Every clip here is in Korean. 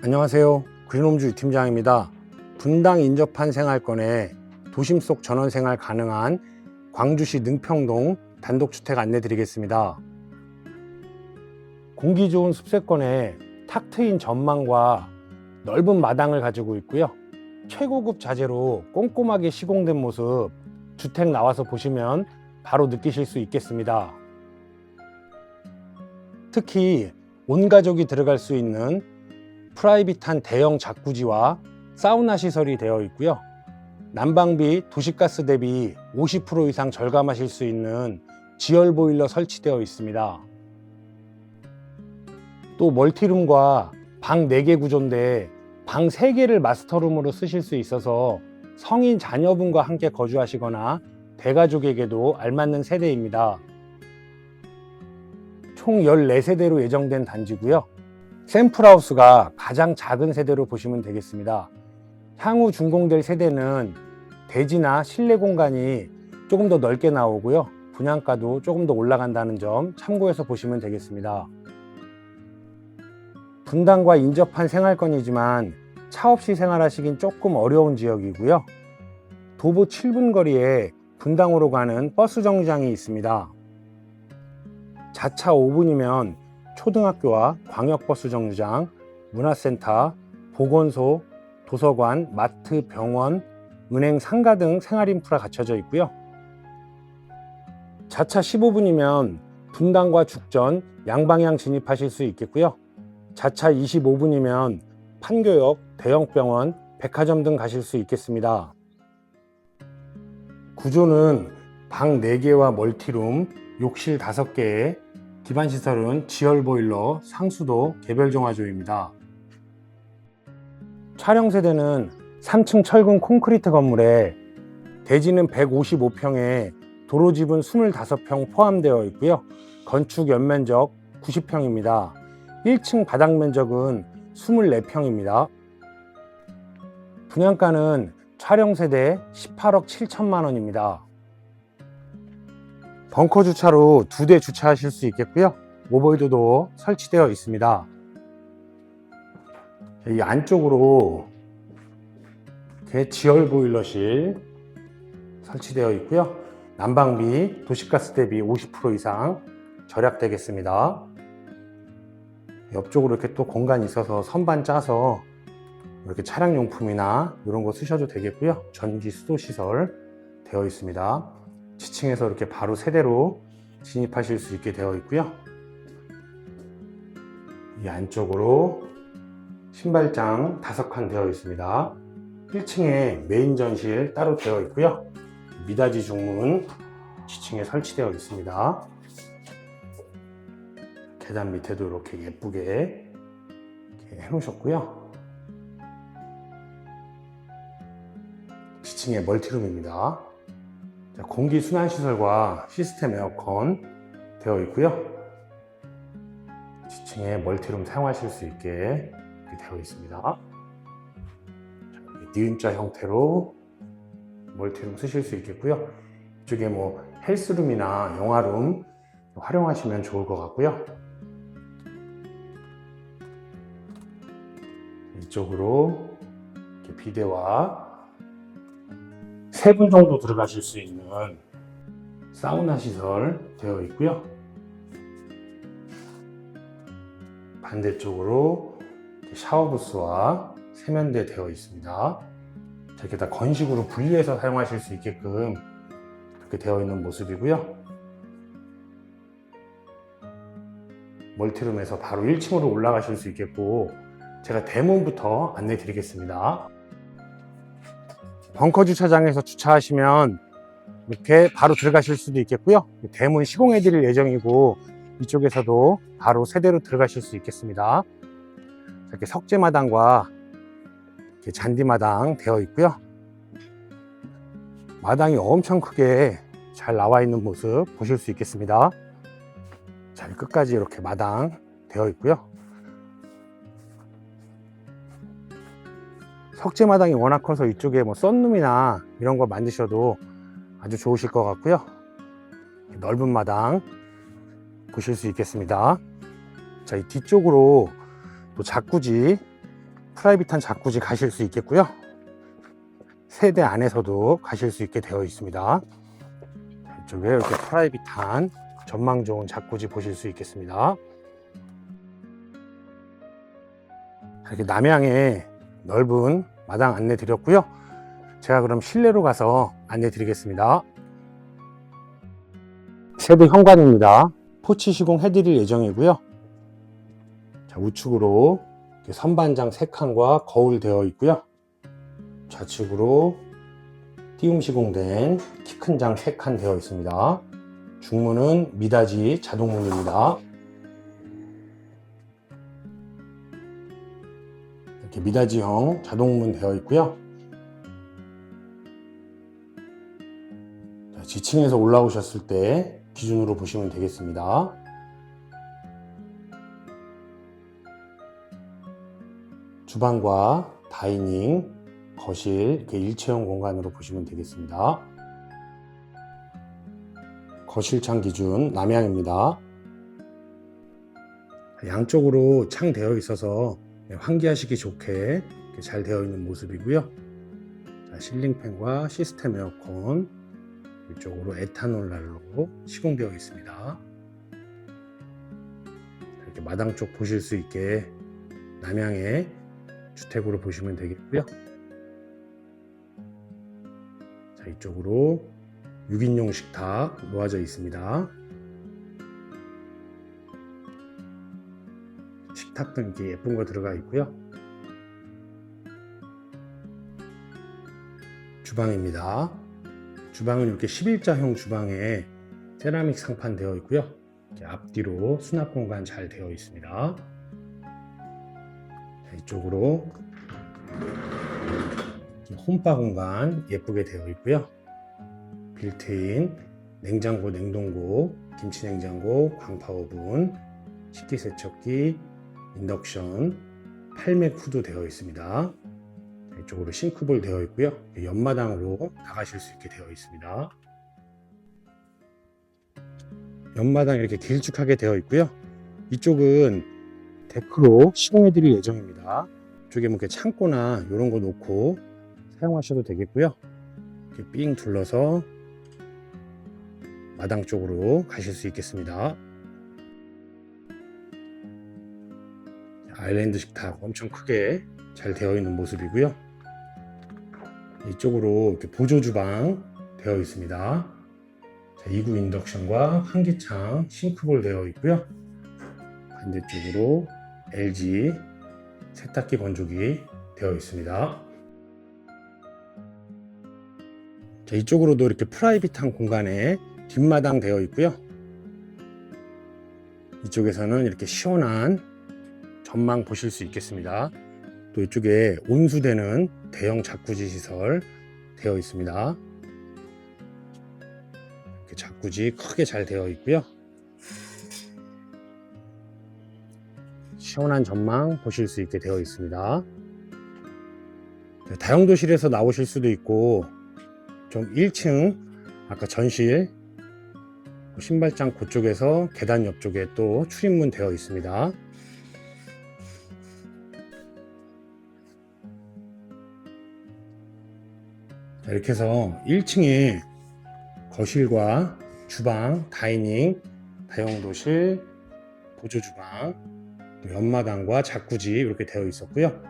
안녕하세요. 그린홈주 팀장입니다. 분당 인접한 생활권에 도심 속 전원 생활 가능한 광주시 능평동 단독주택 안내 드리겠습니다. 공기 좋은 숲세권에 탁 트인 전망과 넓은 마당을 가지고 있고요. 최고급 자재로 꼼꼼하게 시공된 모습 주택 나와서 보시면 바로 느끼실 수 있겠습니다. 특히 온 가족이 들어갈 수 있는 프라이빗한 대형 자쿠지와 사우나 시설이 되어 있고요. 난방비 도시가스 대비 50% 이상 절감하실 수 있는 지열 보일러 설치되어 있습니다. 또 멀티룸과 방 4개 구조인데 방 3개를 마스터룸으로 쓰실 수 있어서 성인 자녀분과 함께 거주하시거나 대가족에게도 알맞는 세대입니다. 총 14세대로 예정된 단지고요. 샘플하우스가 가장 작은 세대로 보시면 되겠습니다. 향후 준공될 세대는 대지나 실내 공간이 조금 더 넓게 나오고요. 분양가도 조금 더 올라간다는 점 참고해서 보시면 되겠습니다. 분당과 인접한 생활권이지만 차 없이 생활하시긴 조금 어려운 지역이고요. 도보 7분 거리에 분당으로 가는 버스 정류장이 있습니다. 자차 5분이면 초등학교와 광역버스 정류장, 문화센터, 보건소, 도서관, 마트, 병원, 은행, 상가 등 생활 인프라 갖춰져 있고요. 자차 15분이면 분당과 죽전, 양방향 진입하실 수 있겠고요. 자차 25분이면 판교역, 대형병원, 백화점 등 가실 수 있겠습니다. 구조는 방 4개와 멀티룸, 욕실 5개에 기반 시설은 지열 보일러, 상수도, 개별 정화조입니다. 촬영 세대는 3층 철근 콘크리트 건물에 대지는 155평에 도로집은 25평 포함되어 있고요. 건축 연면적 90평입니다. 1층 바닥 면적은 24평입니다. 분양가는 촬영 세대 18억 7천만 원입니다. 벙커 주차로 두 대 주차하실 수 있겠고요. 오버헤드도 설치되어 있습니다. 이 안쪽으로 이렇게 지열 보일러실 설치되어 있고요. 난방비 도시가스 대비 50% 이상 절약되겠습니다. 옆쪽으로 이렇게 또 공간이 있어서 선반 짜서 이렇게 차량 용품이나 이런 거 쓰셔도 되겠고요. 전기 수도 시설 되어 있습니다. 지층에서 이렇게 바로 세대로 진입하실 수 있게 되어 있고요. 이 안쪽으로 신발장 다섯 칸 되어 있습니다. 1층에 메인 전실 따로 되어 있고요. 미닫이 중문 지층에 설치되어 있습니다. 계단 밑에도 이렇게 예쁘게 이렇게 해놓으셨고요. 지층에 멀티룸입니다. 자, 공기 순환 시설과 시스템 에어컨 되어 있고요. 지층에 멀티룸 사용하실 수 있게 되어 있습니다. 자, 니은자 형태로 멀티룸 쓰실 수 있겠고요. 이쪽에 뭐 헬스룸이나 영화룸 활용하시면 좋을 것 같고요. 이쪽으로 비대와 세 분 정도 들어가실 수 있는 사우나 시설 되어 있고요. 반대쪽으로 샤워 부스와 세면대 되어 있습니다. 이렇게 다 건식으로 분리해서 사용하실 수 있게끔 그렇게 되어 있는 모습이고요. 멀티룸에서 바로 1층으로 올라가실 수 있겠고 제가 대문부터 안내 드리겠습니다. 벙커 주차장에서 주차하시면 이렇게 바로 들어가실 수도 있겠고요. 대문 시공해 드릴 예정이고 이쪽에서도 바로 세대로 들어가실 수 있겠습니다. 이렇게 석재마당과 이렇게 잔디마당 되어 있고요. 마당이 엄청 크게 잘 나와 있는 모습 보실 수 있겠습니다. 잘 끝까지 이렇게 마당 되어 있고요. 석재 마당이 워낙 커서 이쪽에 뭐 썬룸이나 이런 거 만드셔도 아주 좋으실 것 같고요. 넓은 마당 보실 수 있겠습니다. 자, 이 뒤쪽으로 또 자꾸지 프라이빗한 자쿠지 가실 수 있겠고요. 세대 안에서도 가실 수 있게 되어 있습니다. 이쪽에 이렇게 프라이빗한 전망 좋은 자쿠지 보실 수 있겠습니다. 이렇게 남향에 넓은 마당 안내 드렸고요. 제가 그럼 실내로 가서 안내 드리겠습니다. 세대 현관입니다. 포치 시공 해 드릴 예정이고요. 자, 우측으로 선반장 3칸과 거울 되어 있고요. 좌측으로 띄움 시공된 키 큰 장 3칸 되어 있습니다. 중문은 미닫이 자동문입니다. 이렇게 미닫이형 자동문 되어 있고요. 자, 지층에서 올라오셨을 때 기준으로 보시면 되겠습니다. 주방과 다이닝, 거실 이렇게 일체형 공간으로 보시면 되겠습니다. 거실창 기준 남향입니다. 양쪽으로 창 되어 있어서 환기하시기 좋게 잘 되어 있는 모습이고요. 자, 실링팬과 시스템 에어컨 이쪽으로 에탄올 난로 시공되어 있습니다. 이렇게 마당 쪽 보실 수 있게 남향의 주택으로 보시면 되겠고요. 자, 이쪽으로 6인용 식탁 놓아져 있습니다. 이렇게 예쁜 거 들어가 있고요. 주방입니다. 주방은 이렇게 11자형 주방에 세라믹 상판 되어 있고요. 앞뒤로 수납 공간 잘 되어 있습니다. 자, 이쪽으로 홈바 공간 예쁘게 되어 있고요. 빌트인 냉장고, 냉동고, 김치 냉장고, 광파 오븐, 식기세척기, 인덕션, 팔맥 후드 되어 있습니다. 이쪽으로 싱크볼 되어 있고요. 옆마당으로 나가실 수 있게 되어 있습니다. 옆마당 이렇게 길쭉하게 되어 있고요. 이쪽은 데크로 시공해 드릴 예정입니다. 이쪽에 뭐 창고나 이런 거 놓고 사용하셔도 되겠고요. 이렇게 삥 둘러서 마당 쪽으로 가실 수 있겠습니다. 아일랜드 식탁 엄청 크게 잘 되어 있는 모습이고요. 이쪽으로 이렇게 보조 주방 되어 있습니다. 자, 2구 인덕션과 환기창 싱크볼 되어 있고요. 반대쪽으로 LG 세탁기 건조기 되어 있습니다. 자, 이쪽으로도 이렇게 프라이빗한 공간에 뒷마당 되어 있고요. 이쪽에서는 이렇게 시원한 전망 보실 수 있겠습니다. 또 이쪽에 온수되는 대형 자쿠지 시설 되어 있습니다. 이렇게 자쿠지 크게 잘 되어 있고요. 시원한 전망 보실 수 있게 되어 있습니다. 네, 다용도실에서 나오실 수도 있고 좀 1층 아까 전실 신발장 그쪽에서 계단 옆쪽에 또 출입문 되어 있습니다. 자, 이렇게 해서 1층에 거실과 주방, 다이닝, 다용도실, 보조주방, 또 연마당과 자쿠지 이렇게 되어 있었고요.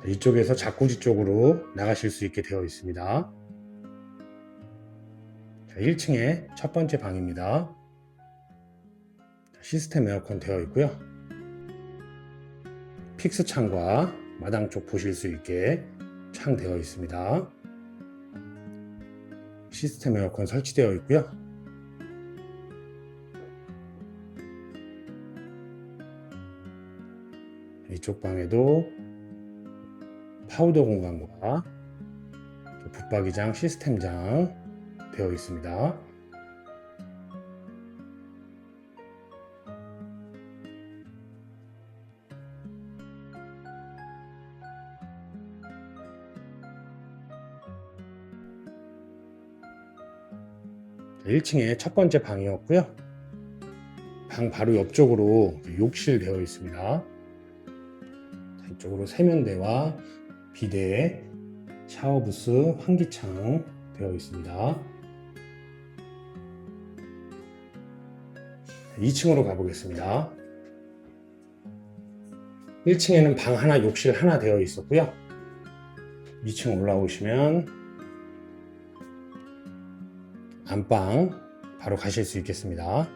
자, 이쪽에서 자쿠지 쪽으로 나가실 수 있게 되어 있습니다. 자, 1층에 첫 번째 방입니다. 자, 시스템 에어컨 되어 있고요. 픽스 창과 마당 쪽 보실 수 있게 창 되어 있습니다. 시스템 에어컨 설치되어 있고요. 이쪽 방에도 파우더 공간과 붙박이장 시스템장 되어 있습니다. 1층에 첫 번째 방이었고요. 방 바로 옆쪽으로 욕실 되어 있습니다. 자, 이쪽으로 세면대와 비대, 샤워부스, 환기창 되어 있습니다. 2층으로 가보겠습니다. 1층에는 방 하나, 욕실 하나 되어 있었고요. 2층 올라오시면 안방 바로 가실 수 있겠습니다. 자,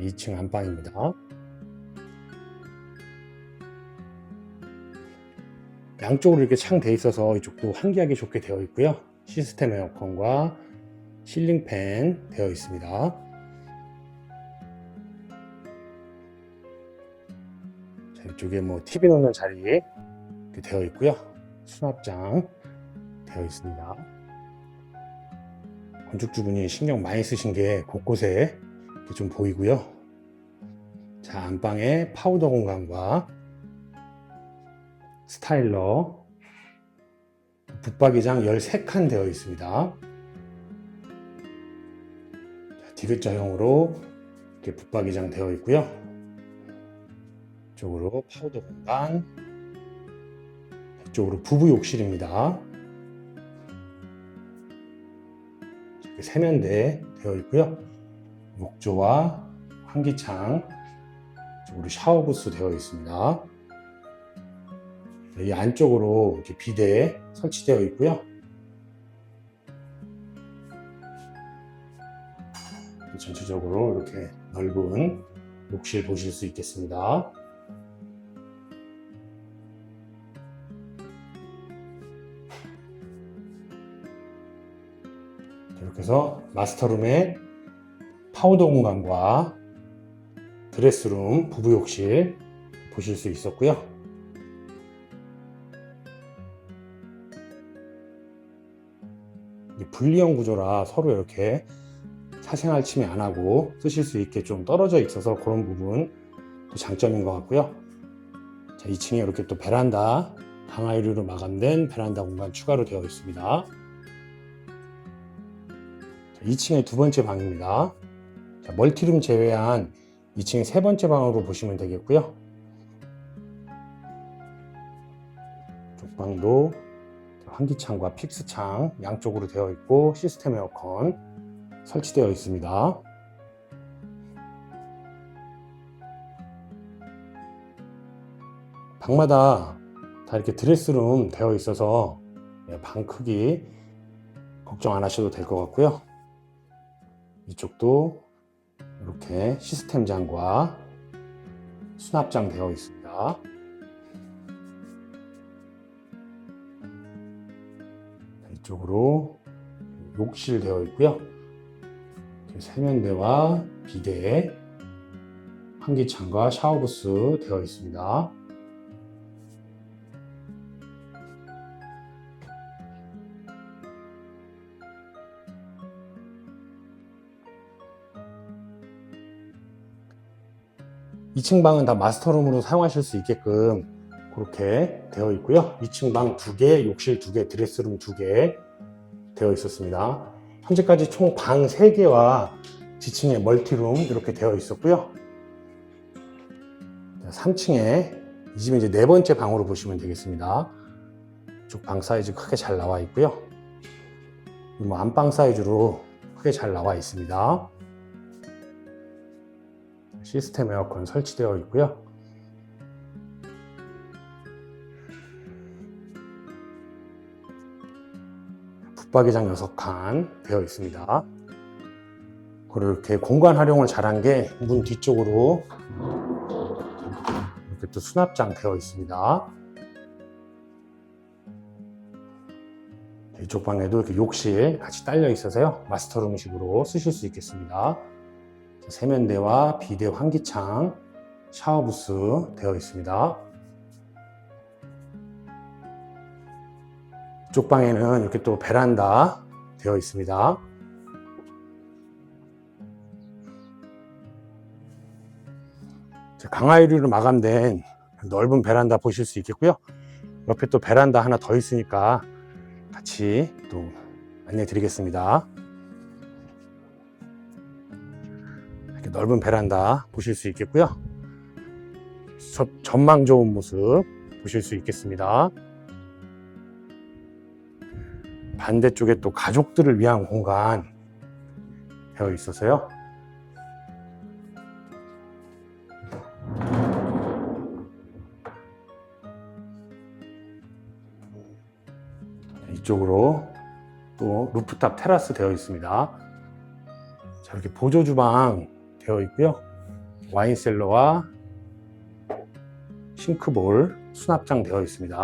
2층 안방입니다. 양쪽으로 이렇게 창 돼 있어서 이쪽도 환기하기 좋게 되어 있고요. 시스템 에어컨과 실링팬 되어 있습니다. 자, 이쪽에 뭐 TV 놓는 자리 되어 있고요. 수납장 되어 있습니다. 건축주분이 신경 많이 쓰신 게 곳곳에 좀 보이고요. 자, 안방에 파우더 공간과 스타일러, 붙박이장 13칸 되어 있습니다. 자, 디귿자형으로 이렇게 붙박이장 되어 있고요. 이쪽으로 파우더 공간, 이쪽으로 부부 욕실입니다. 세면대 되어 있고요. 욕조와 환기창, 이쪽으로 샤워부스 되어 있습니다. 이 안쪽으로 이렇게 비대 설치되어 있고요. 전체적으로 이렇게 넓은 욕실 보실 수 있겠습니다. 이렇게 해서 마스터룸의 파우더 공간과 드레스룸, 부부욕실 보실 수 있었고요. 분리형 구조라 서로 이렇게 사생활 침해 안 하고 쓰실 수 있게 좀 떨어져 있어서 그런 부분 또 장점인 것 같고요. 자, 2층에 이렇게 또 베란다, 강화유리로 마감된 베란다 공간 추가로 되어 있습니다. 2층의 두 번째 방입니다. 자, 멀티룸 제외한 2층 세 번째 방으로 보시면 되겠고요. 쪽 방도 환기창과 픽스창 양쪽으로 되어 있고 시스템 에어컨 설치되어 있습니다. 방마다 다 이렇게 드레스룸 되어 있어서 예, 방 크기 걱정 안 하셔도 될 것 같고요. 이쪽도 이렇게 시스템장과 수납장 되어 있습니다. 이쪽으로 욕실 되어 있고요. 세면대와 비대, 환기창과 샤워부스 되어 있습니다. 이층 방은 다 마스터룸으로 사용하실 수 있게끔 그렇게 되어 있고요. 2층 방 2개, 욕실 2개, 드레스룸 2개 되어 있었습니다. 현재까지 총 방 3개와 지층에 멀티룸 이렇게 되어 있었고요. 3층에 이 집의 이제 네 번째 방으로 보시면 되겠습니다. 이쪽 방 사이즈 크게 잘 나와 있고요. 뭐 안방 사이즈로 크게 잘 나와 있습니다. 시스템 에어컨 설치되어 있고요. 붙박이장 6칸 되어 있습니다. 그렇게 공간 활용을 잘한 게 문 뒤쪽으로 이렇게 또 수납장 되어 있습니다. 이쪽 방에도 이렇게 욕실 같이 딸려 있어서요. 마스터룸식으로 쓰실 수 있겠습니다. 세면대와 비대 환기창, 샤워부스 되어 있습니다. 이쪽 방에는 이렇게 또 베란다 되어 있습니다. 강화유리로 마감된 넓은 베란다 보실 수 있겠고요. 옆에 또 베란다 하나 더 있으니까 같이 또 안내 드리겠습니다. 이렇게 넓은 베란다 보실 수 있겠고요. 저- 전망 좋은 모습 보실 수 있겠습니다. 반대쪽에 또 가족들을 위한 공간 되어 있어서요. 이쪽으로 또 루프탑 테라스 되어 있습니다. 자, 이렇게 보조 주방 되어 있고요. 와인 셀러와 싱크볼, 수납장 되어 있습니다.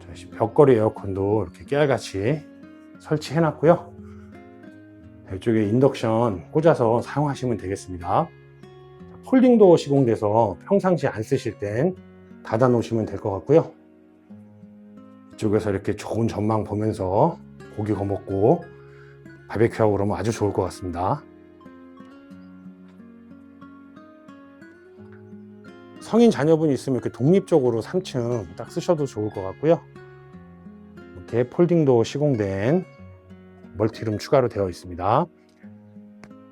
자, 벽걸이 에어컨도 이렇게 깨알같이 설치해 놨고요. 이쪽에 인덕션 꽂아서 사용하시면 되겠습니다. 폴딩도 시공돼서 평상시 안 쓰실 땐 닫아 놓으시면 될 것 같고요. 이쪽에서 이렇게 좋은 전망 보면서 고기 구워 먹고 바베큐하고 그러면 아주 좋을 것 같습니다. 성인 자녀분이 있으면 이렇게 독립적으로 3층 딱 쓰셔도 좋을 것 같고요. 이렇게 폴딩도 시공된 멀티룸 추가로 되어 있습니다.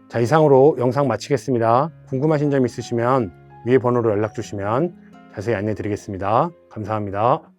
자, 이상으로 영상 마치겠습니다. 궁금하신 점 있으시면 위에 번호로 연락 주시면 자세히 안내 드리겠습니다. 감사합니다.